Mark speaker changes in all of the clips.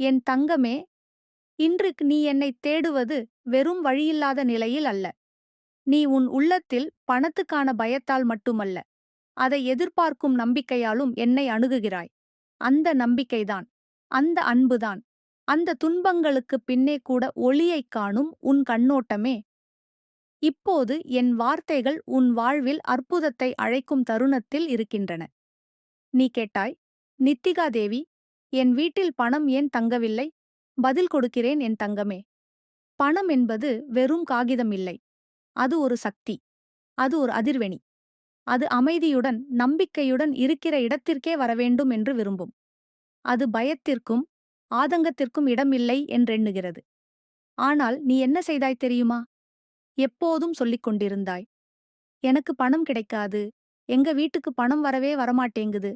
Speaker 1: என் தங்கமே இன்றுக்கு நீ என்னைத் தேடுவது வெறும் வழியில்லாத நிலையில் அல்ல. நீ உன் உள்ளத்தில் பணத்துக்கான பயத்தால் மட்டுமல்ல அதை எதிர்பார்க்கும் நம்பிக்கையாலும் என்னை அணுகுகிறாய். அந்த நம்பிக்கைதான் அந்த அன்புதான் அந்த துன்பங்களுக்குப் பின்னே கூட ஒளியைக் காணும் உன் கண்ணோட்டமே. இப்போது என் வார்த்தைகள் உன் வாழ்வில் அற்புதத்தை அழைக்கும் தருணத்தில் இருக்கின்றன. நீ கேட்டாய் நித்திகா தேவி என் வீட்டில் பணம் ஏன் தங்கவில்லை? பதில் கொடுக்கிறேன் என் தங்கமே. பணம் என்பது வெறும் காகிதம் இல்லை. அது ஒரு சக்தி. அது ஒரு அதிர்வெணி. அது அமைதியுடன் நம்பிக்கையுடன் இருக்கிற இடத்திற்கே வரவேண்டும் என்று விரும்பும். அது பயத்திற்கும் ஆதங்கத்திற்கும் இடமில்லை என்றெண்ணுகிறது. ஆனால் நீ என்ன செய்தாய் தெரியுமா? எப்போதும் சொல்லிக் கொண்டிருந்தாய். எனக்கு பணம் கிடைக்காது. எங்க வீட்டுக்கு பணம் வரவே வரமாட்டேங்குது.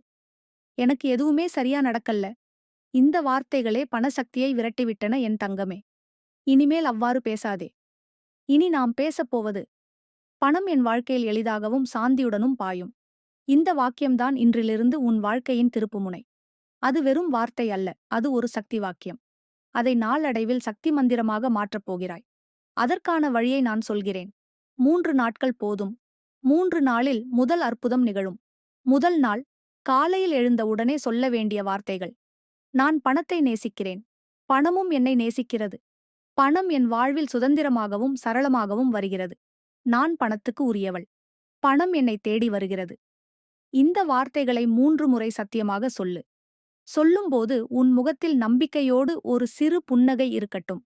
Speaker 1: எனக்கு எதுவுமே சரியா நடக்கல்ல. இந்த வார்த்தைகளே பணசக்தியை விரட்டிவிட்டன என் தங்கமே. இனிமேல் அவ்வாறு பேசாதே. இனி நாம் பேசப்போவது பணம் என் வாழ்க்கையில் எளிதாகவும் சாந்தியுடனும் பாயும். இந்த வாக்கியம்தான் இன்றிலிருந்து உன் வாழ்க்கையின் திருப்புமுனை. அது வெறும் வார்த்தை அல்ல அது ஒரு சக்தி வாக்கியம். அதை நாளடைவில் சக்தி மந்திரமாக மாற்றப் போகிறாய். அதற்கான வழியை நான் சொல்கிறேன். மூன்று நாட்கள் போதும். மூன்று நாளில் முதல் அற்புதம் நிகழும். முதல் நாள் காலையில் எழுந்த உடனே சொல்ல வேண்டிய வார்த்தைகள். நான் பணத்தை நேசிக்கிறேன். பணமும் என்னை நேசிக்கிறது. பணம் என் வாழ்வில் சுதந்திரமாகவும் சரளமாகவும் வருகிறது. நான் பணத்துக்கு உரியவள். பணம் என்னை தேடி வருகிறது. இந்த வார்த்தைகளை மூன்று முறை சத்தியமாக சொல்லு. சொல்லும்போது உன் முகத்தில் நம்பிக்கையோடு ஒரு சிறு புன்னகை இருக்கட்டும்.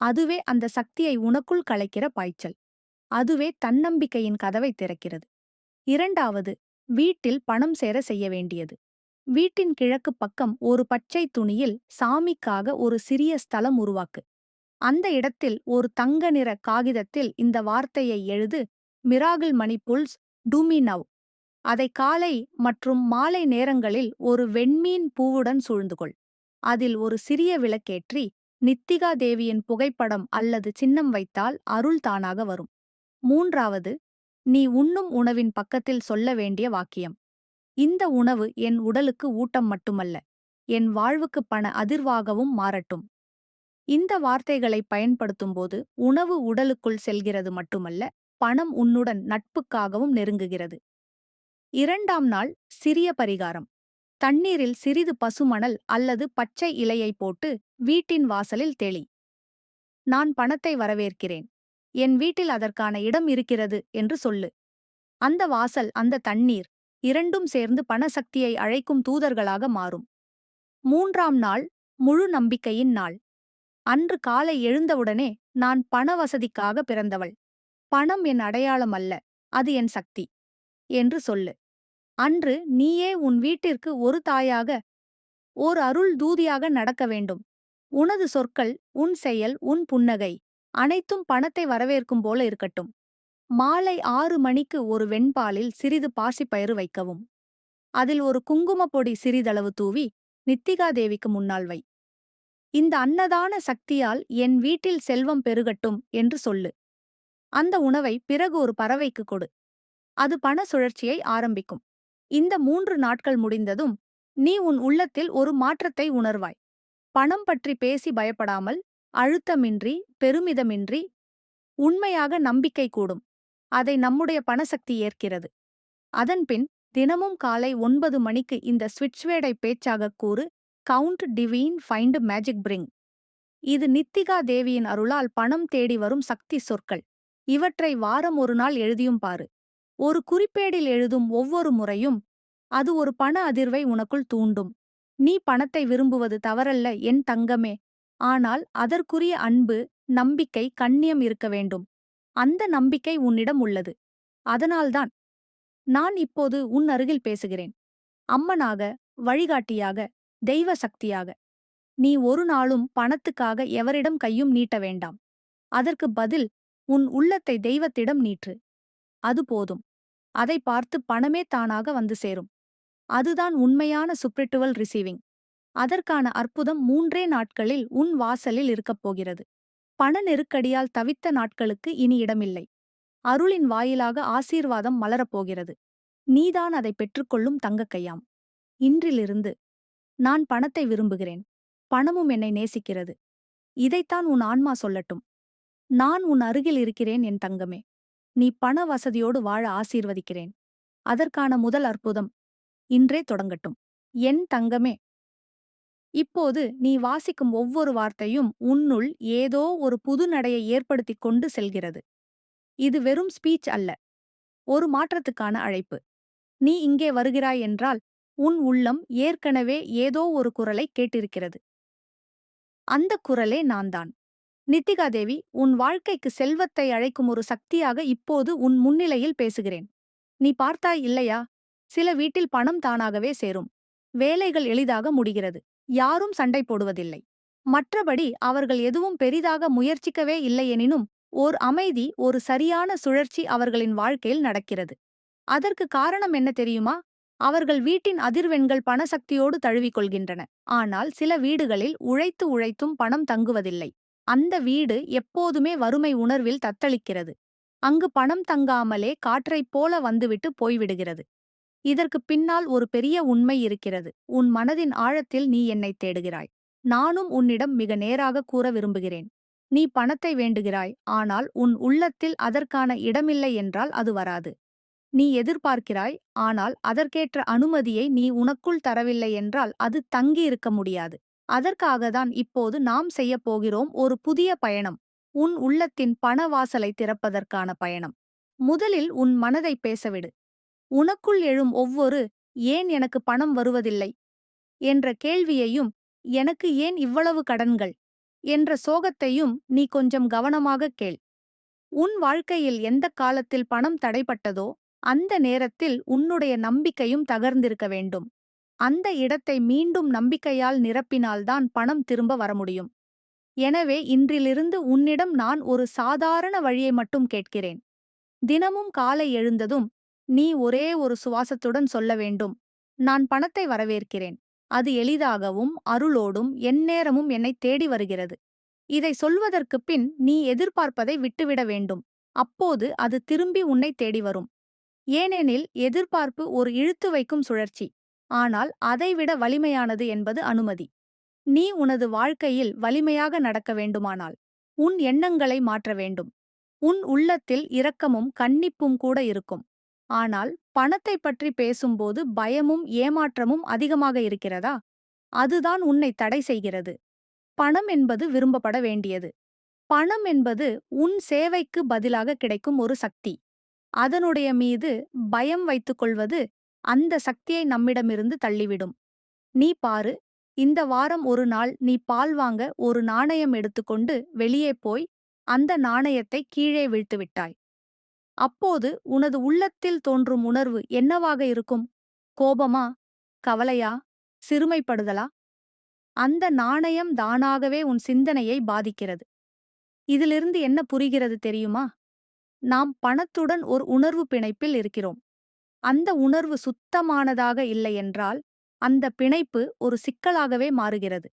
Speaker 1: அதுவே அந்த சக்தியை உனக்குள் கலைக்கிற பாய்ச்சல். அதுவே தன்னம்பிக்கையின் கதவை திறக்கிறது. இரண்டாவது வீட்டில் பணம் சேர செய்ய வேண்டியது. வீட்டின் கிழக்கு பக்கம் ஒரு பச்சை துணியில் சாமிக்காக ஒரு சிறிய ஸ்தலம் உருவாக்கு. அந்த இடத்தில் ஒரு தங்க நிற காகிதத்தில் இந்த வார்த்தையை எழுது மிராகிள் மணி புல்ஸ் டூமி நவ். அதை காலை மற்றும் மாலை நேரங்களில் ஒரு வெண்மீன் பூவுடன் சூழ்ந்துகொள். அதில் ஒரு சிறிய விளக்கேற்றி நித்திகா தேவியின் புகைப்படம் அல்லது சின்னம் வைத்தால் அருள் தானாக வரும். மூன்றாவது நீ உண்ணும் உணவின் பக்கத்தில் சொல்ல வேண்டிய வாக்கியம். இந்த உணவு என் உடலுக்கு ஊட்டம் மட்டுமல்ல என் வாழ்வுக்கு பண அதிர்வாகவும் மாறட்டும். இந்த வார்த்தைகளை பயன்படுத்தும்போது உணவு உடலுக்குள் செல்கிறது மட்டுமல்ல பணம் உன்னுடன் நட்புக்காகவும் நெருங்குகிறது. இரண்டாம் நாள் சிறிய பரிகாரம். தண்ணீரில் சிறிது பசுமணல் அல்லது பச்சை இலையை போட்டு வீட்டின் வாசலில் தெளி. நான் பணத்தை வரவேற்கிறேன். என் வீட்டில் அதற்கான இடம் இருக்கிறது என்று சொல்லு. அந்த வாசல் அந்த தண்ணீர் இரண்டும் சேர்ந்து பணசக்தியை அழைக்கும் தூதர்களாக மாறும். மூன்றாம் நாள் முழு நம்பிக்கையின் நாள். அன்று காலை எழுந்தவுடனே நான் பண வசதிக்காக பிறந்தவள். பணம் என் அடையாளம் அல்ல அது என் சக்தி என்று சொல்லு. அன்று நீயே உன் வீட்டிற்கு ஒரு தாயாக ஓர் அருள் தூதியாக நடக்க வேண்டும். உனது சொற்கள் உன் செயல் உன் புன்னகை அனைத்தும் பணத்தை வரவேற்கும் போல இருக்கட்டும். மாலை ஆறு மணிக்கு ஒரு வெண்பாலில் சிறிது பாசிப்பயிறு வைக்கவும். அதில் ஒரு குங்குமப் பொடி சிறிதளவு தூவி நித்திகாதேவிக்கு முன்னால் வை. இந்த அன்னதான சக்தியால் என் வீட்டில் செல்வம் பெருகட்டும் என்று சொல்லு. அந்த உணவை பிறகு ஒரு பறவைக்கு கொடு. அது பண சுழற்சியை ஆரம்பிக்கும். இந்த மூன்று நாட்கள் முடிந்ததும் நீ உன் உள்ளத்தில் ஒரு மாற்றத்தை உணர்வாய். பணம் பற்றி பேசி பயப்படாமல் அழுத்தமின்றி பெருமிதமின்றி உண்மையாக நம்பிக்கை கூடும். அதை நம்முடைய பணசக்தி ஏற்கிறது. அதன்பின் தினமும் காலை ஒன்பது மணிக்கு இந்த ஸ்விட்ச்வேடை பேச்சாகக் கூறு count between find magic bring. இது நித்திகா தேவியின் அருளால் பணம் தேடி வரும் சக்தி சொற்கள். இவற்றை வாரம் ஒரு நாள் எழுதியும் பாரு. ஒரு குறிப்பேடில் எழுதும் ஒவ்வொரு முறையும் அது ஒரு பண அதிர்வை உனக்குள் தூண்டும். நீ பணத்தை விரும்புவது தவறல்ல என் தங்கமே. ஆனால் அதற்குரிய அன்பு நம்பிக்கை கண்ணியம் இருக்க வேண்டும். அந்த நம்பிக்கை உன்னிடம் உள்ளது. அதனால்தான் நான் இப்போது உன் அருகில் பேசுகிறேன். அம்மனாக வழிகாட்டியாக தெய்வ சக்தியாக. நீ ஒரு நாளும் பணத்துக்காக எவரிடம் கையும் நீட்ட வேண்டாம். அதற்கு பதில் உன் உள்ளத்தை தெய்வத்திடம் நீற்று. அது போதும். அதை பார்த்து பணமே தானாக வந்து சேரும். அதுதான் உண்மையான சுப்ரிட்டுவல் ரிசீவிங். அதற்கான அற்புதம் மூன்றே நாட்களில் உன் வாசலில் இருக்கப் போகிறது. பண நெருக்கடியால் தவித்த நாட்களுக்கு இனி இடமில்லை. அருளின் வாயிலாக ஆசீர்வாதம் மலரப்போகிறது. நீதான் அதை பெற்றுக்கொள்ளும் தங்கக்கையாம் இன்றிலிருந்து நான் பணத்தை விரும்புகிறேன். பணமும் என்னை நேசிக்கிறது. இதைத்தான் உன் ஆன்மா சொல்லட்டும். நான் உன் அருகில் இருக்கிறேன் என் தங்கமே. நீ பண வசதியோடு வாழ ஆசீர்வதிக்கிறேன். அதற்கான முதல் அற்புதம் இன்றே தொடங்கட்டும். என் தங்கமே இப்போது நீ வாசிக்கும் ஒவ்வொரு வார்த்தையும் உன்னுள் ஏதோ ஒரு புது நடையை ஏற்படுத்திக் கொண்டு செல்கிறது. இது வெறும் ஸ்பீச் அல்ல. ஒரு மாற்றத்துக்கான அழைப்பு. நீ இங்கே வருகிறாய் என்றால் உன் உள்ளம் ஏற்கனவே ஏதோ ஒரு குரலை கேட்டிருக்கிறது. அந்த குரலே நான்தான் நித்திகா தேவி உன் வாழ்க்கைக்கு செல்வத்தை அழைக்கும் ஒரு சக்தியாக இப்போது உன் முன்னிலையில் பேசுகிறேன். நீ பார்த்தாய் இல்லையா? சில வீட்டில் பணம் தானாகவே சேரும். வேலைகள் எளிதாக முடிகிறது. யாரும் சண்டை போடுவதில்லை. மற்றபடி அவர்கள் எதுவும் பெரிதாக முயற்சிக்கவே இல்லையெனினும் ஓர் அமைதி ஒரு சரியான சுழற்சி அவர்களின் வாழ்க்கையில் நடக்கிறது. அதற்கு காரணம் என்ன தெரியுமா? அவர்கள் வீட்டின் அதிர்வெண்கள் பணசக்தியோடு தழுவிக்கொள்கின்றன. ஆனால் சில வீடுகளில் உழைத்து உழைத்தும் பணம் தங்குவதில்லை. அந்த வீடு எப்போதுமே வறுமை உணர்வில் தத்தளிக்கிறது. அங்கு பணம் தங்காமலே காற்றைப் போல வந்துவிட்டு போய்விடுகிறது. இதற்கு பின்னால் ஒரு பெரிய உண்மை இருக்கிறது. உன் மனதின் ஆழத்தில் நீ என்னை தேடுகிறாய். நானும் உன்னிடம் மிக நேராக கூற விரும்புகிறேன். நீ பணத்தை வேண்டுகிறாய். ஆனால் உன் உள்ளத்தில் அதற்கான இடமில்லை என்றால் அது வராது. நீ எதிர்பார்க்கிறாய். ஆனால் அதற்கேற்ற அனுமதியை நீ உனக்குள் தரவில்லை என்றால் அது தங்கியிருக்க முடியாது. அதற்காகத்தான் இப்போது நாம் செய்யப் போகிறோம் ஒரு புதிய பயணம். உன் உள்ளத்தின் பணவாசலை திறப்பதற்கான பயணம். முதலில் உன் மனதை பேசவிடு. உனக்குள் எழும் ஒவ்வொரு ஏன் எனக்கு பணம் வருவதில்லை? என்ற கேள்வியையும் எனக்கு ஏன் இவ்வளவு கடன்கள்? என்ற சோகத்தையும் நீ கொஞ்சம் கவனமாகக் கேள். உன் வாழ்க்கையில் எந்த காலத்தில் பணம் தடைப்பட்டதோ அந்த நேரத்தில் உன்னுடைய நம்பிக்கையும் தகர்ந்திருக்க வேண்டும். அந்த இடத்தை மீண்டும் நம்பிக்கையால் நிரப்பினால்தான் பணம் திரும்ப வர முடியும். எனவே இன்றிலிருந்து உன்னிடம் நான் ஒரு சாதாரண வழியை மட்டும் கேட்கிறேன். தினமும் காலை எழுந்ததும் நீ ஒரே ஒரு சுவாசத்துடன் சொல்ல வேண்டும். நான் பணத்தை வரவேற்கிறேன். அது எளிதாகவும் அருளோடும் எந்நேரமும் என்னை தேடி வருகிறது. இதை சொல்வதற்குப் பின் நீ எதிர்பார்ப்பதை விட்டுவிட வேண்டும். அப்போது அது திரும்பி உன்னை தேடி வரும். ஏனெனில் எதிர்பார்ப்பு ஒரு இழுத்து வைக்கும் சுழற்சி. ஆனால் அதைவிட வலிமையானது என்பது அனுமதி. நீ உனது வாழ்க்கையில் வலிமையாக நடக்க வேண்டுமானால் உன் எண்ணங்களை மாற்ற வேண்டும். உன் உள்ளத்தில் இரக்கமும் கன்னிப்பும் கூட இருக்கும். ஆனால் பணத்தை பற்றி பேசும்போது பயமும் ஏமாற்றமும் அதிகமாக இருக்கிறதா? அதுதான் உன்னை தடை செய்கிறது. பணம் என்பது விரும்பப்பட வேண்டியது. பணம் என்பது உன் சேவைக்கு பதிலாக கிடைக்கும் ஒரு சக்தி. அதனுடைய மீது பயம் வைத்துக்கொள்வது அந்த சக்தியை நம்மிடமிருந்து தள்ளிவிடும். நீ பாரு இந்த வாரம் ஒரு நாள் நீ பால் வாங்க ஒரு நாணயம் எடுத்துக்கொண்டு வெளியே போய் அந்த நாணயத்தை கீழே வீழ்த்துவிட்டாய். அப்போது உனது உள்ளத்தில் தோன்றும் உணர்வு என்னவாக இருக்கும்? கோபமா? கவலையா? சிறுமைப்படுதலா? அந்த நாணயம் தானாகவே உன் சிந்தனையை பாதிக்கிறது. இதிலிருந்து என்ன புரிகிறது தெரியுமா? நாம் பணத்துடன் ஒரு உணர்வு பிணைப்பில் இருக்கிறோம். அந்த உணர்வு சுத்தமானதாக இல்லையென்றால் அந்த பிணைப்பு ஒரு சிக்கலாகவே மாறுகிறது.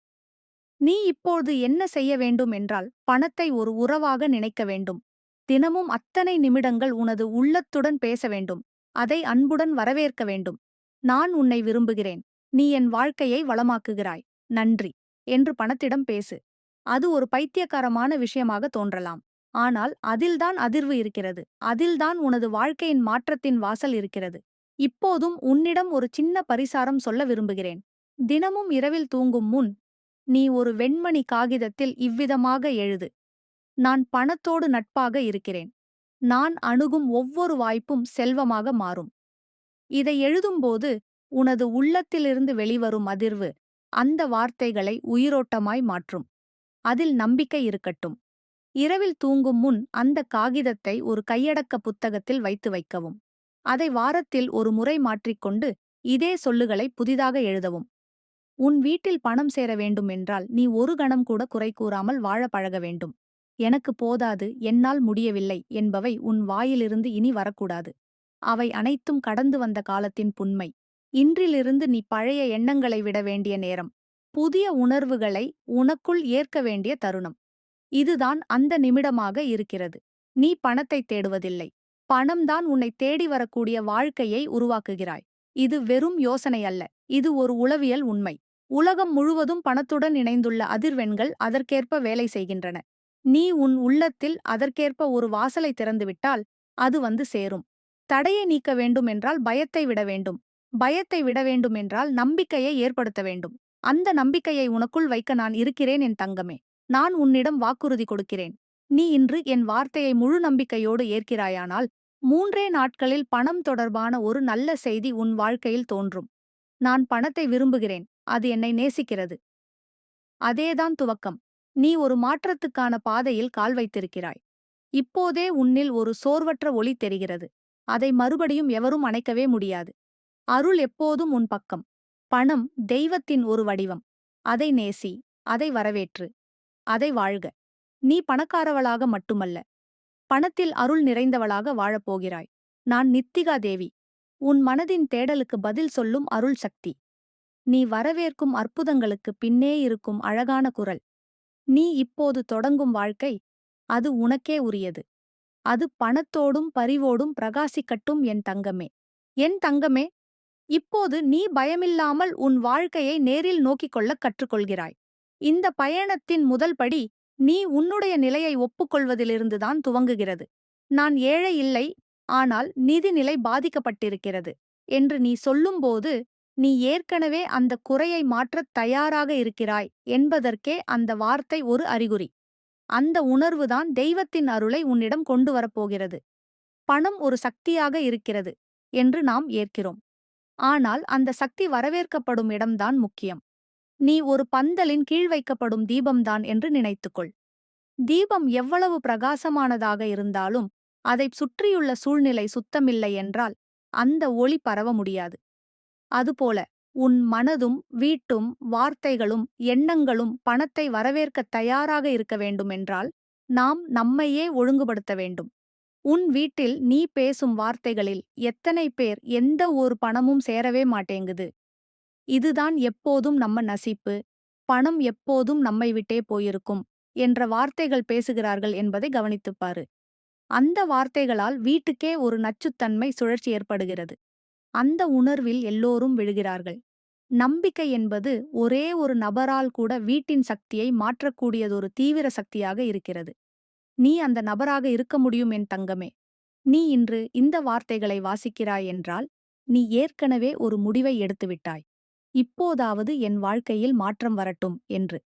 Speaker 1: நீ இப்போது என்ன செய்ய வேண்டும் என்றால் பணத்தை ஒரு உறவாக நினைக்க வேண்டும். தினமும் அத்தனை நிமிடங்கள் உனது உள்ளத்துடன் பேச வேண்டும். அதை அன்புடன் வரவேற்க வேண்டும். நான் உன்னை விரும்புகிறேன். நீ என் வாழ்க்கையை வளமாக்குகிறாய். நன்றி. என்று பணத்திடம் பேசு. அது ஒரு பைத்தியக்காரமான விஷயமாக தோன்றலாம். ஆனால் அதில்தான் அதிர்வு இருக்கிறது. அதில்தான் உனது வாழ்க்கையின் மாற்றத்தின் வாசல் இருக்கிறது. இப்போதும் உன்னிடம் ஒரு சின்ன பரிசாரம் சொல்ல விரும்புகிறேன். தினமும் இரவில் தூங்கும் முன் நீ ஒரு வெண்மணி காகிதத்தில் இவ்விதமாக எழுது. நான் பணத்தோடு நட்பாக இருக்கிறேன். நான் அணுகும் ஒவ்வொரு வாய்ப்பும் செல்வமாக மாறும். இதை எழுதும்போது உனது உள்ளத்திலிருந்து வெளிவரும் அதிர்வு அந்த வார்த்தைகளை உயிரோட்டமாய் மாற்றும். அதில் நம்பிக்கை இருக்கட்டும். இரவில் தூங்கும் முன் அந்த காகிதத்தை ஒரு கையடக்க புத்தகத்தில் வைத்து வைக்கவும். அதை வாரத்தில் ஒரு முறை மாற்றிக்கொண்டு இதே சொல்லுகளை புதிதாக எழுதவும். உன் வீட்டில் பணம் சேர வேண்டும் என்றால் நீ ஒரு கணம் கூட குறை கூறாமல் வாழ பழக வேண்டும். எனக்கு போதாது என்னால் முடியவில்லை என்பவை உன் வாயிலிருந்து இனி வரக்கூடாது. அவை அனைத்தும் கடந்து வந்த காலத்தின் புண்மை. இன்றிலிருந்து நீ பழைய எண்ணங்களை விட வேண்டிய நேரம். புதிய உணர்வுகளை உனக்குள் ஏற்க வேண்டிய தருணம். இதுதான் அந்த நிமிடமாக இருக்கிறது. நீ பணத்தை தேடுவதில்லை. பணம்தான் உன்னை தேடி வரக்கூடிய வாழ்க்கையை உருவாக்குகிறாய். இது வெறும் யோசனை அல்ல. இது ஒரு உளவியல் உண்மை. உலகம் முழுவதும் பணத்துடன் இணைந்துள்ள அதிர்வெண்கள் அதற்கேற்ப வேலை செய்கின்றன. நீ உன் உள்ளத்தில் அதற்கேற்ப ஒரு வாசலை திறந்துவிட்டால் அது வந்து சேரும். தடையை நீக்க வேண்டும் என்றால் பயத்தை விட வேண்டும். பயத்தை விட வேண்டும் என்றால் நம்பிக்கையை ஏற்படுத்த வேண்டும். அந்த நம்பிக்கையை உனக்குள் வைக்க நான் இருக்கிறேன் என் தங்கமே. நான் உன்னிடம் வாக்குறுதி கொடுக்கிறேன். நீ இன்று என் வார்த்தையை முழு நம்பிக்கையோடு ஏற்கிறாயானால் மூன்றே நாட்களில் பணம் தொடர்பான ஒரு நல்ல செய்தி உன் வாழ்க்கையில் தோன்றும். நான் பணத்தை விரும்புகிறேன். அது என்னை நேசிக்கிறது. அதேதான் துவக்கம். நீ ஒரு மாற்றத்துக்கான பாதையில் கால் வைத்திருக்கிறாய். இப்போதே உன்னில் ஒரு சோர்வற்ற ஒளி தெரிகிறது. அதை மறுபடியும் எவரும் அணைக்கவே முடியாது. அருள் எப்போதும் உன் பக்கம். பணம் தெய்வத்தின் ஒரு வடிவம். அதை நேசி அதை வரவேற்று அதை வாழ்க. நீ பணக்காரவளாக மட்டுமல்ல. பணத்தில் அருள் நிறைந்தவளாக வாழப்போகிறாய். நான் நித்திகா தேவி. உன் மனதின் தேடலுக்கு பதில் சொல்லும் அருள் சக்தி. நீ வரவேற்கும் அற்புதங்களுக்கு பின்னே இருக்கும் அழகான குரல். நீ இப்போது தொடங்கும் வாழ்க்கை அது உனக்கே உரியது. அது பணத்தோடும் பரிவோடும் பிரகாசிக்கட்டும் என் தங்கமே. என் தங்கமே இப்போது நீ பயமில்லாமல் உன் வாழ்க்கையை நேரில் நோக்கிக் கொள்ளக் கற்றுக்கொள்கிறாய். இந்த பயணத்தின் முதல் படி நீ உன்னுடைய நிலையை ஒப்புக்கொள்வதிலிருந்துதான் துவங்குகிறது. நான் ஏழை இல்லை ஆனால் நிதிநிலை பாதிக்கப்பட்டிருக்கிறது என்று நீ சொல்லும்போது நீ ஏற்கனவே அந்த குறையை மாற்றத் தயாராக இருக்கிறாய் என்பதற்கே அந்த வார்த்தை ஒரு அறிகுறி. அந்த உணர்வுதான் தெய்வத்தின் அருளை உன்னிடம் கொண்டு வரப்போகிறது. பணம் ஒரு சக்தியாக இருக்கிறது என்று நாம் ஏற்கிறோம். ஆனால் அந்த சக்தி வரவேற்கப்படும் இடம்தான் முக்கியம். நீ ஒரு பந்தலின் கீழ் வைக்கப்படும் தீபம்தான் என்று நினைத்துக்கொள். தீபம் எவ்வளவு பிரகாசமானதாக இருந்தாலும் அதைச் சுற்றியுள்ள சூழ்நிலை சுத்தமில்லை என்றால் அந்த ஒளி பரவ முடியாது. அதுபோல உன் மனதும் வீட்டும் வார்த்தைகளும் எண்ணங்களும் பணத்தை வரவேற்கத் தயாராக இருக்க வேண்டுமென்றால் நாம் நம்மையே ஒழுங்குபடுத்த வேண்டும். உன் வீட்டில் நீ பேசும் வார்த்தைகளில் எத்தனை பேர் எந்த ஒரு பணமும் சேரவே மாட்டேங்குது. இதுதான் எப்போதும் நம்ம நசிப்பு. பணம் எப்போதும் நம்மை விட்டே போயிருக்கும் என்ற வார்த்தைகள் பேசுகிறார்கள் என்பதை கவனித்துப்பாரு. அந்த வார்த்தைகளால் வீட்டுக்கே ஒரு நச்சுத்தன்மை சுழற்சி ஏற்படுகிறது. அந்த உணர்வில் எல்லோரும் விழுகிறார்கள். நம்பிக்கை என்பது ஒரே ஒரு நபரால் கூட வீட்டின் சக்தியை மாற்றக்கூடியதொரு தீவிர சக்தியாக இருக்கிறது. நீ அந்த நபராக இருக்க முடியும் என் தங்கமே. நீ இன்று இந்த வார்த்தைகளை வாசிக்கிறாய் என்றால் நீ ஏற்கனவே ஒரு முடிவை எடுத்துவிட்டாய் இப்போதாவது என் வாழ்க்கையில் மாற்றம் வரட்டும் என்று.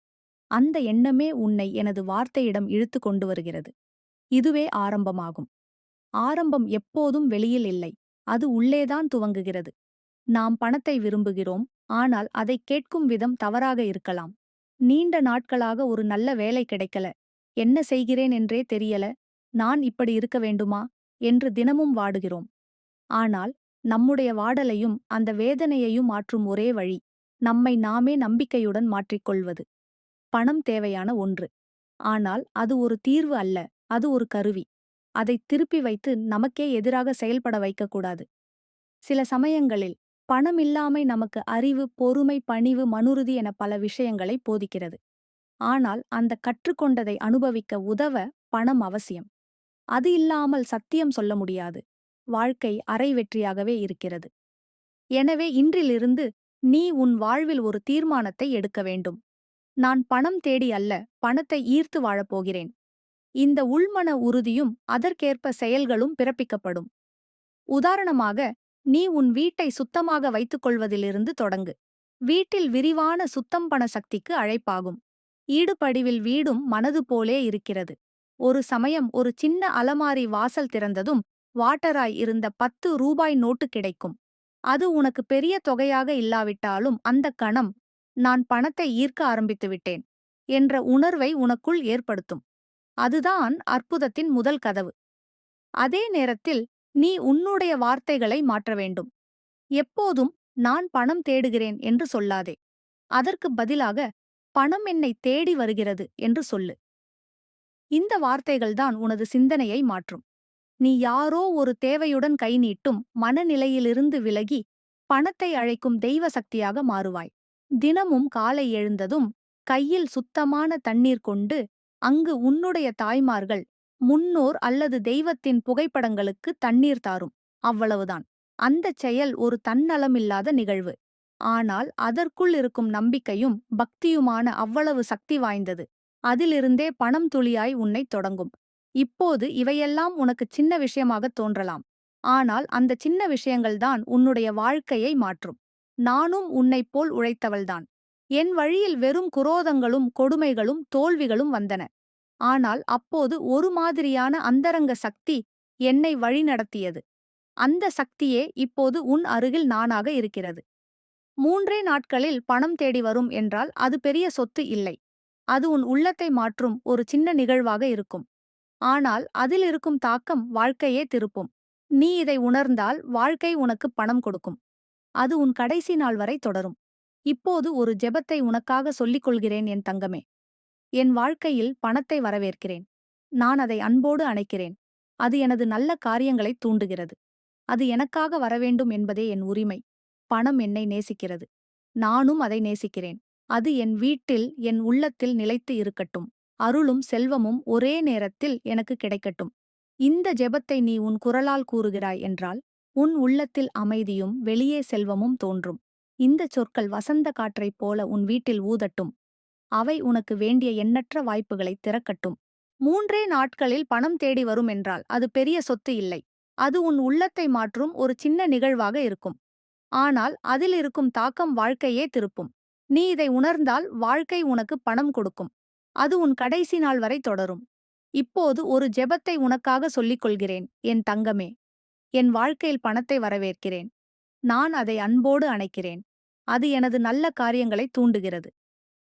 Speaker 1: அந்த எண்ணமே உன்னை எனது வார்த்தையிடம் இழுத்து கொண்டு வருகிறது. இதுவே ஆரம்பமாகும். ஆரம்பம் எப்போதும் வெளியில் இல்லை. அது உள்ளேதான் துவங்குகிறது. நாம் பணத்தை விரும்புகிறோம் ஆனால் அதை கேட்கும் விதம் தவறாக இருக்கலாம். நீண்ட நாட்களாக ஒரு நல்ல வேலை கிடைக்கல. என்ன செய்கிறேன் என்றே தெரியல. நான் இப்படி இருக்க வேண்டுமா? என்று தினமும் வாடுகிறோம். ஆனால் நம்முடைய வாடலையும் அந்த வேதனையையும் மாற்றும் ஒரே வழி நம்மை நாமே நம்பிக்கையுடன் மாற்றிக்கொள்வது. பணம் தேவையான ஒன்று. ஆனால் அது ஒரு தீர்வு அல்ல அது ஒரு கருவி. அதை திருப்பி வைத்து நமக்கே எதிராக செயல்பட வைக்கக்கூடாது. சில சமயங்களில் பணமில்லாமை நமக்கு அறிவு பொறுமை பணிவு மனுறுதி என பல விஷயங்களை போதிக்கிறது. ஆனால் அந்த கற்றுக்கொண்டதை அனுபவிக்க உதவ பணம் அவசியம். அது இல்லாமல் சத்தியம் சொல்ல முடியாது. வாழ்க்கை அரை வெற்றியாகவே இருக்கிறது. எனவே இன்றிலிருந்து நீ உன் வாழ்வில் ஒரு தீர்மானத்தை எடுக்க வேண்டும். நான் பணம் தேடி அல்ல பணத்தை ஈர்த்து வாழப்போகிறேன் இந்த உள்மன உறுதியும் அதற்கேற்ப செயல்களும் பிறப்பிக்கப்படும். உதாரணமாக நீ உன் வீட்டை சுத்தமாக வைத்துக் கொள்வதிலிருந்து தொடங்கு. வீட்டில் விரிவான சுத்தம் பண சக்திக்கு அழைப்பாகும். ஈடுபடிவில் வீடும் மனது போலே இருக்கிறது. ஒரு சமயம் ஒரு சின்ன அலமாரி வாசல் திறந்ததும் வாட்டராய் இருந்த பத்து ரூபாய் நோட்டு கிடைக்கும். அது உனக்கு பெரிய தொகையாக இல்லாவிட்டாலும் அந்த கணம் நான் பணத்தை ஈர்க்க ஆரம்பித்துவிட்டேன் என்ற உணர்வை உனக்குள் ஏற்படுத்தும். அதுதான் அற்புதத்தின் முதல் கதவு. அதே நேரத்தில் நீ உன்னுடைய வார்த்தைகளை மாற்ற வேண்டும். எப்போதும் நான் பணம் தேடுகிறேன் என்று சொல்லாதே. அதற்கு பதிலாக பணம் என்னை தேடி வருகிறது என்று சொல்லு. இந்த வார்த்தைகள்தான் உனது சிந்தனையை மாற்றும். நீ யாரோ ஒரு தேவையுடன் கை நீட்டும் மனநிலையிலிருந்து விலகி பணத்தை அழைக்கும் தெய்வ சக்தியாக மாறுவாய். தினமும் காலை எழுந்ததும் கையில் சுத்தமான தண்ணீர் கொண்டு அங்கு உன்னுடைய தாய்மார்கள் முன்னோர் அல்லது தெய்வத்தின் புகைப்படங்களுக்கு தண்ணீர் தாரும். அவ்வளவுதான். அந்தச் செயல் ஒரு தன்னலமில்லாத நிகழ்வு. ஆனால் அதற்குள் இருக்கும் நம்பிக்கையும் பக்தியுமான அவ்வளவு சக்தி வாய்ந்தது. அதிலிருந்தே பணம் துளியாய் உன்னை தொடங்கும். இப்போது இவையெல்லாம் உனக்கு சின்ன விஷயமாகத் தோன்றலாம். ஆனால் அந்த சின்ன விஷயங்கள்தான் உன்னுடைய வாழ்க்கையை மாற்றும். நானும் உன்னைப் போல் உழைத்தவள்தான். என் வழியில் வெறும் குரோதங்களும் கொடுமைகளும் தோல்விகளும் வந்தன. ஆனால் அப்போது ஒரு மாதிரியான அந்தரங்க சக்தி என்னை வழிநடத்தியது அந்த சக்தியே இப்போது உன் அருகில் நானாக இருக்கிறது. மூன்றே நாட்களில் பணம் தேடி வரும் என்றால் அது பெரிய சொத்து இல்லை. அது உன் உள்ளத்தை மாற்றும் ஒரு சின்ன நிகழ்வாக இருக்கும். ஆனால் அதில் இருக்கும் தாக்கம் வாழ்க்கையே திருப்பும். நீ இதை உணர்ந்தால் வாழ்க்கை உனக்கு பணம் கொடுக்கும். அது உன் கடைசி நாள் வரை தொடரும். இப்போது ஒரு ஜெபத்தை உனக்காக சொல்லிக் கொள்கிறேன் என் தங்கமே. என் வாழ்க்கையில் பணத்தை வரவேற்கிறேன். நான் அதை அன்போடு அணைக்கிறேன். அது எனது நல்ல காரியங்களை தூண்டுகிறது. அது எனக்காக வரவேண்டும் என்பதே என் உரிமை. பணம் என்னை நேசிக்கிறது. நானும் அதை நேசிக்கிறேன். அது என் வீட்டில் என் உள்ளத்தில் நிலைத்து இருக்கட்டும். அருளும் செல்வமும் ஒரே நேரத்தில் எனக்கு கிடைக்கட்டும். இந்த ஜெபத்தை நீ உன் குரலால் கூறுகிறாய் என்றால் உன் உள்ளத்தில் அமைதியும் வெளியே செல்வமும் தோன்றும். இந்த சொற்கள் வசந்த காற்றைப் போல உன் வீட்டில் ஊதட்டும். அவை உனக்கு வேண்டிய எண்ணற்ற வாய்ப்புகளை திறக்கட்டும். மூன்றே நாட்களில் பணம் தேடி வரும் என்றால் அது பெரிய சொத்து இல்லை. அது உன் உள்ளத்தை மாற்றும் ஒரு சின்ன நிகழ்வாக இருக்கும். ஆனால் அதில் இருக்கும் தாக்கம் வாழ்க்கையே திருப்பும். நீ இதை உணர்ந்தால் வாழ்க்கை உனக்கு பணம் கொடுக்கும். அது உன் கடைசி நாள் வரை தொடரும். இப்போது ஒரு ஜெபத்தை உனக்காக சொல்லிக் கொள்கிறேன் என் தங்கமே. என் வாழ்க்கையில் பணத்தை வரவேற்கிறேன். நான் அதை அன்போடு அணைக்கிறேன். அது எனது நல்ல காரியங்களை தூண்டுகிறது.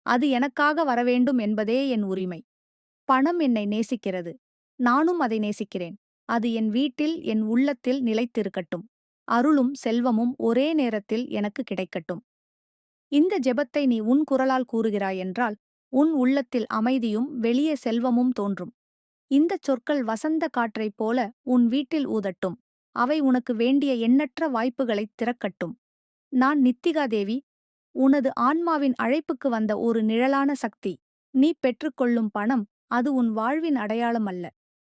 Speaker 1: அது எனக்காக வரவேண்டும் என்பதே என் உரிமை. பணம் என்னை நேசிக்கிறது. நானும் அதை நேசிக்கிறேன். அது என் வீட்டில் என் உள்ளத்தில் நிலைத்திருக்கட்டும். அருளும் செல்வமும் ஒரே நேரத்தில் எனக்கு கிடைக்கட்டும். இந்த ஜெபத்தை நீ உன் குரலால் கூறுகிறாய் என்றால் உன் உள்ளத்தில் அமைதியும் வெளியே செல்வமும் தோன்றும். இந்தச் சொற்கள் வசந்த காற்றைப் போல உன் வீட்டில் ஊதட்டும். அவை உனக்கு வேண்டிய எண்ணற்ற வாய்ப்புகளைத் திறக்கட்டும். நான் நித்திகாதேவி உனது ஆன்மாவின் அழைப்புக்கு வந்த ஒரு நிழலான சக்தி. நீ பெற்றுக்கொள்ளும் பணம் அது உன் வாழ்வின் அடையாளம் அல்ல.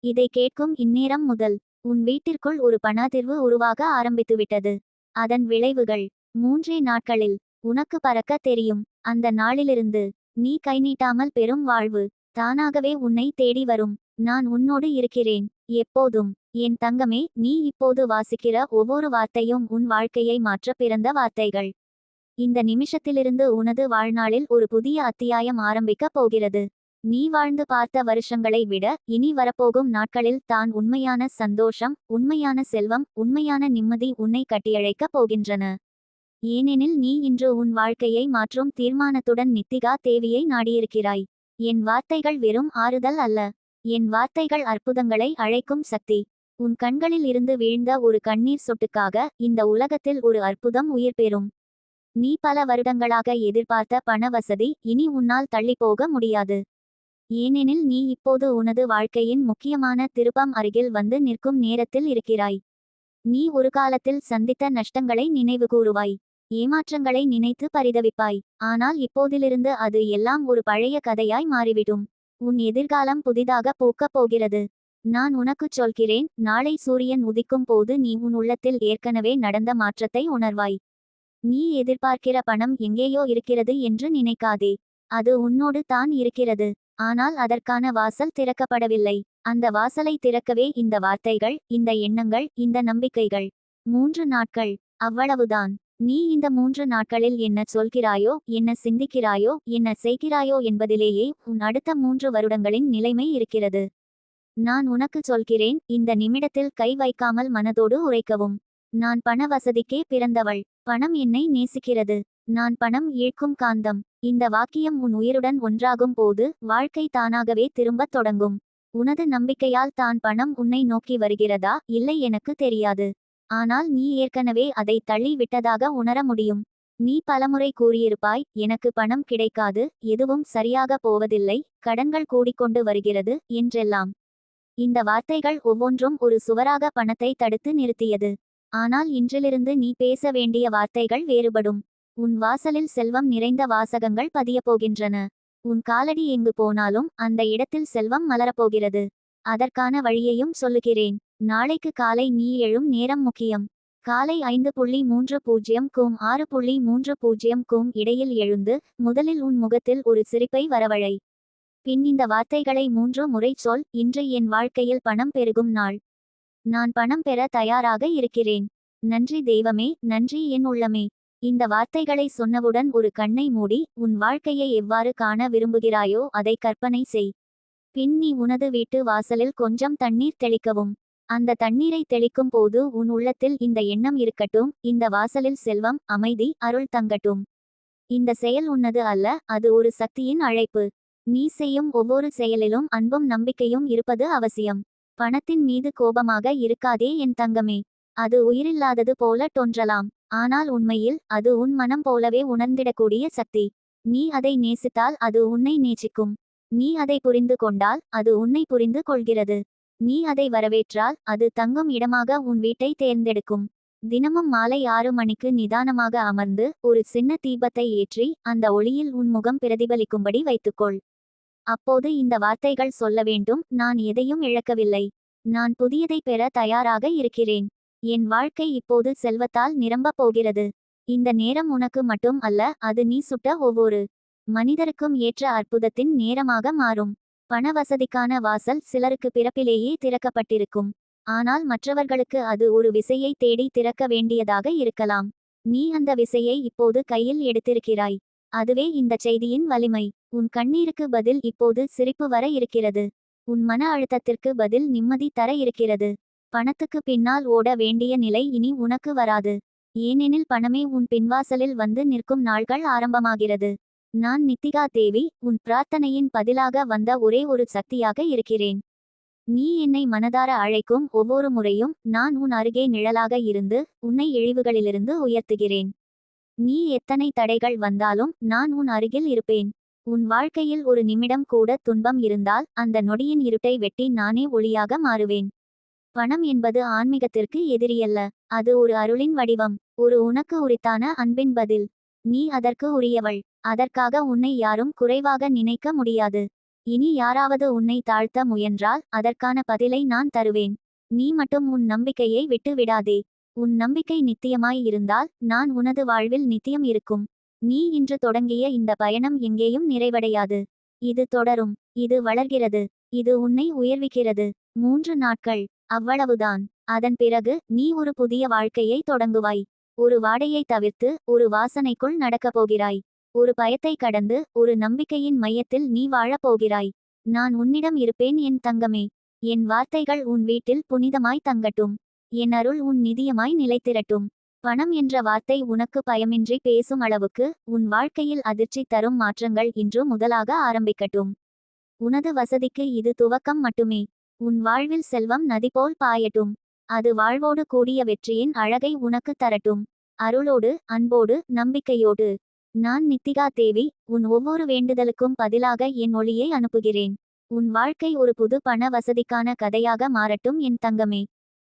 Speaker 2: இதை கேட்கும் இந்நேரம் முதல் உன் வீட்டிற்குள் ஒரு பணாதிர்வு உருவாக ஆரம்பித்துவிட்டது. அதன் விளைவுகள் மூன்றே நாட்களில் உனக்கு பறக்க தெரியும். அந்த நாளிலிருந்து நீ கை நீட்டாமல் பெறும் வாழ்வு தானாகவே உன்னை தேடி வரும். நான் உன்னோடு இருக்கிறேன் எப்போதும். என் தங்கமே நீ இப்போது வாசிக்கிற ஒவ்வொரு வார்த்தையும் உன் வாழ்க்கையை மாற்ற பிறந்த வார்த்தைகள். இந்த நிமிஷத்திலிருந்து உனது வாழ்நாளில் ஒரு புதிய அத்தியாயம் ஆரம்பிக்கப் போகிறது. நீ வாழ்ந்து பார்த்த வருஷங்களை விட இனி வரப்போகும் நாட்களில் தான் உண்மையான சந்தோஷம் உண்மையான செல்வம் உண்மையான நிம்மதி உன்னை கட்டியழைக்கப் போகின்றன. ஏனெனில் நீ இன்று உன் வாழ்க்கையை மாற்றும் தீர்மானத்துடன் நித்திகா தேவியை நாடியிருக்கிறாய். என் வார்த்தைகள் வெறும் ஆறுதல் அல்ல. என் வார்த்தைகள் அற்புதங்களை அழைக்கும் சக்தி. உன் கண்களில் இருந்து வீழ்ந்த ஒரு கண்ணீர் சொட்டுக்காக இந்த உலகத்தில் ஒரு அற்புதம் உயிர் பெறும். நீ பல வருடங்களாக எதிர்பார்த்த பண வசதி இனி உன்னால் தள்ளிப்போக போக முடியாது. ஏனெனில் நீ இப்போது உனது வாழ்க்கையின் முக்கியமான திருப்பம் அருகில் வந்து நிற்கும் நேரத்தில் இருக்கிறாய். நீ ஒரு காலத்தில் சந்தித்த நஷ்டங்களை நினைவுகூறுவாய் ஏமாற்றங்களை நினைத்து பரிதவிப்பாய். ஆனால் இப்போதிலிருந்து அது எல்லாம் ஒரு பழைய கதையாய் மாறிவிடும். உன் எதிர்காலம் புதிதாக பூக்கப் போகிறது. நான் உனக்குச் சொல்கிறேன் நாளை சூரியன் உதிக்கும் போது நீ உன் உள்ளத்தில் ஏற்கனவே நடந்த மாற்றத்தை உணர்வாய். நீ எதிர்பார்க்கிற பணம் எங்கேயோ இருக்கிறது என்று நினைக்காதே. அது உன்னோடு தான் இருக்கிறது. ஆனால் அதற்கான வாசல் திறக்கப்படவில்லை. அந்த வாசலை திறக்கவே இந்த வார்த்தைகள் இந்த எண்ணங்கள் இந்த நம்பிக்கைகள். மூன்று நாட்கள். அவ்வளவுதான். நீ இந்த மூன்று நாட்களில் என்ன சொல்கிறாயோ என்ன சிந்திக்கிறாயோ என்ன செய்கிறாயோ என்பதிலேயே உன் அடுத்த மூன்று வருடங்களின் நிலைமை இருக்கிறது. நான் உனக்கு சொல்கிறேன் இந்த நிமிடத்தில் கை வைக்காமல் மனதோடு உரைக்கவும். நான் பண வசதிக்கே பிறந்தவள். பணம் என்னை நேசிக்கிறது. நான் பணம் ஈழ்க்கும் காந்தம். இந்த வாக்கியம் உன் உயிருடன் ஒன்றாகும் போது வாழ்க்கை தானாகவே திரும்பத் தொடங்கும். உனது நம்பிக்கையால் தான் பணம் உன்னை நோக்கி வருகிறதா இல்லை எனக்கு தெரியாது. ஆனால் நீ ஏற்கனவே அதை தள்ளி விட்டதாக உணர முடியும். நீ பலமுறை கூறியிருப்பாய் எனக்கு பணம் கிடைக்காது எதுவும் சரியாக போவதில்லை கடன்கள் கூடிக்கொண்டு வருகிறது என்றெல்லாம். இந்த வார்த்தைகள் ஒவ்வொன்றும் ஒரு சுவராக பணத்தை தடுத்து நிறுத்தியது. ஆனால் இன்றிலிருந்து நீ பேச வேண்டிய வார்த்தைகள் வேறுபடும். உன் வாசலில் செல்வம் நிறைந்த வாசகங்கள் பதியப் போகின்றன உன் காலடி எங்கு போனாலும் அந்த இடத்தில் செல்வம் மலரப்போகிறது. அதற்கான வழியையும் சொல்லுகிறேன். நாளைக்கு காலை நீ எழும் நேரம் முக்கியம். காலை ஐந்து புள்ளி மூன்று பூஜ்ஜியம் கும் ஆறு புள்ளி மூன்று பூஜ்ஜியம் கும் இடையில் எழுந்து முதலில் உன் முகத்தில் ஒரு சிரிப்பை வரவழை. பின் இந்த வார்த்தைகளை மூன்று முறை சொல் இன்று என் வாழ்க்கையில் பணம் பெருகும் நாள். நான் பணம் பெற தயாராக இருக்கிறேன். நன்றி தெய்வமே நன்றி என் உள்ளமே. இந்த வார்த்தைகளை சொன்னவுடன் ஒரு கண்ணை மூடி உன் வாழ்க்கையை எவ்வாறு காண விரும்புகிறாயோ அதை கற்பனை செய். பின் நீ உனது வீட்டு வாசலில் கொஞ்சம் தண்ணீர் தெளிக்கவும். அந்த தண்ணீரை தெளிக்கும் போது உன் உள்ளத்தில் இந்த எண்ணம் இருக்கட்டும் இந்த வாசலில் செல்வம் அமைதி அருள் தங்கட்டும். இந்த செயல் உன்னது அல்ல அது ஒரு சக்தியின் அழைப்பு. நீ செய்யும் ஒவ்வொரு செயலிலும் அன்பும் நம்பிக்கையும் இருப்பது அவசியம். பணத்தின் மீது கோபமாக இருக்காதே என் தங்கமே. அது உயிரில்லாதது போல தோன்றலாம். ஆனால் உண்மையில் அது உன் மனம் போலவே உணர்ந்திடக்கூடிய சக்தி. நீ அதை நேசித்தால் அது உன்னை நேசிக்கும். நீ அதை புரிந்து கொண்டால் அது உன்னை புரிந்து கொள்கிறது. நீ அதை வரவேற்றால் அது தங்கும் இடமாக உன் வீட்டை தேர்ந்தெடுக்கும். தினமும் மாலை ஆறு மணிக்கு நிதானமாக அமர்ந்து ஒரு சின்ன தீபத்தை ஏற்றி அந்த ஒளியில் உன் முகம் பிரதிபலிக்கும்படி வைத்துக்கொள். அப்போது இந்த வார்த்தைகள் சொல்ல வேண்டும் நான் எதையும் இழக்கவில்லை. நான் புதியதை பெற தயாராக இருக்கிறேன். என் வாழ்க்கை இப்போது செல்வத்தால் நிரம்பப் போகிறது. இந்த நேரம் உனக்கு மட்டும் அல்ல அது நீ சுட்ட ஒவ்வொரு மனிதருக்கும் ஏற்ற அற்புதத்தின் நேரமாக மாறும். பண வசதிக்கான வாசல் சிலருக்கு பிறப்பிலேயே திறக்கப்பட்டிருக்கும். ஆனால் மற்றவர்களுக்கு அது ஒரு விசையை தேடி திறக்க வேண்டியதாக இருக்கலாம். நீ அந்த விசையை இப்போது கையில் எடுத்திருக்கிறாய். அதுவே இந்த செய்தியின் வலிமை. உன் கண்ணீருக்கு பதில் இப்போது சிரிப்பு வர இருக்கிறது. உன் மன அழுத்தத்திற்கு பதில் நிம்மதி தர இருக்கிறது. பணத்துக்கு பின்னால் ஓட வேண்டிய நிலை இனி உனக்கு வராது. ஏனெனில் பணமே உன் பின்வாசலில் வந்து நிற்கும் நாள்கள் ஆரம்பமாகிறது. நான் நித்திகா தேவி உன் பிரார்த்தனையின் பதிலாக வந்த ஒரே ஒரு சக்தியாக இருக்கிறேன். நீ என்னை மனதார அழைக்கும் ஒவ்வொரு முறையும் நான் உன் அருகே நிழலாக இருந்து உன்னை இழிவுகளிலிருந்து உயர்த்துகிறேன். நீ எத்தனை தடைகள் வந்தாலும் நான் உன் அருகில் இருப்பேன். உன் வாழ்க்கையில் ஒரு நிமிடம் கூட துன்பம் இருந்தால் அந்த நொடியின் இருட்டை வெட்டி நானே ஒளியாக மாறுவேன். பணம் என்பது ஆன்மீகத்திற்கு எதிரியல்ல. அது ஒரு அருளின் வடிவம். ஒரு உனக்கு உரித்தான அன்பின் பதில். நீ அதற்கு உரியவள். அதற்காக உன்னை யாரும் குறைவாக நினைக்க முடியாது. இனி யாராவது உன்னை தாழ்த்த முயன்றால் அதற்கான பதிலை நான் தருவேன். நீ மட்டும் உன் நம்பிக்கையை விட்டு விடாதே உன் நம்பிக்கை நித்தியமாய் இருந்தால் நான் உனது வாழ்வில் நித்தியம் இருக்கும். நீ இன்று தொடங்கிய இந்த பயணம் எங்கேயும் நிறைவடையாது. இது தொடரும் இது வளர்கிறது இது உன்னை உயர்விக்கிறது. மூன்று நாட்கள் அவ்வளவுதான். அதன் பிறகு நீ ஒரு புதிய வாழ்க்கையை தொடங்குவாய். ஒரு வாடையை தவிர்த்து ஒரு வாசனைக்குள் நடக்கப் போகிறாய். ஒரு பயத்தை கடந்து ஒரு நம்பிக்கையின் மையத்தில் நீ வாழப் போகிறாய். நான் உன்னிடம் இருப்பேன் என் தங்கமே. என் வார்த்தைகள் உன் வீட்டில் புனிதமாய் தங்கட்டும். என் அருள் உன் நிதியமாய் நிலைத்திரட்டும். பணம் என்ற வார்த்தை உனக்கு பயமின்றி பேசும் அளவுக்கு உன் வாழ்க்கையில் அதிர்ச்சி தரும் மாற்றங்கள் இன்று முதலாக ஆரம்பிக்கட்டும். உனது வசதிக்கு இது துவக்கம் மட்டுமே. உன் வாழ்வில் செல்வம் நதி போல் பாயட்டும். அது வாழ்வோடு கூடிய வெற்றியின் அழகை உனக்கு தரட்டும். அருளோடு அன்போடு நம்பிக்கையோடு. நான் நித்திகா தேவி உன் ஒவ்வொரு வேண்டுதலுக்கும் பதிலாக என் ஒளியை அனுப்புகிறேன். உன் வாழ்க்கை ஒரு புது பண வசதிக்கான கதையாக மாறட்டும் என் தங்கமே.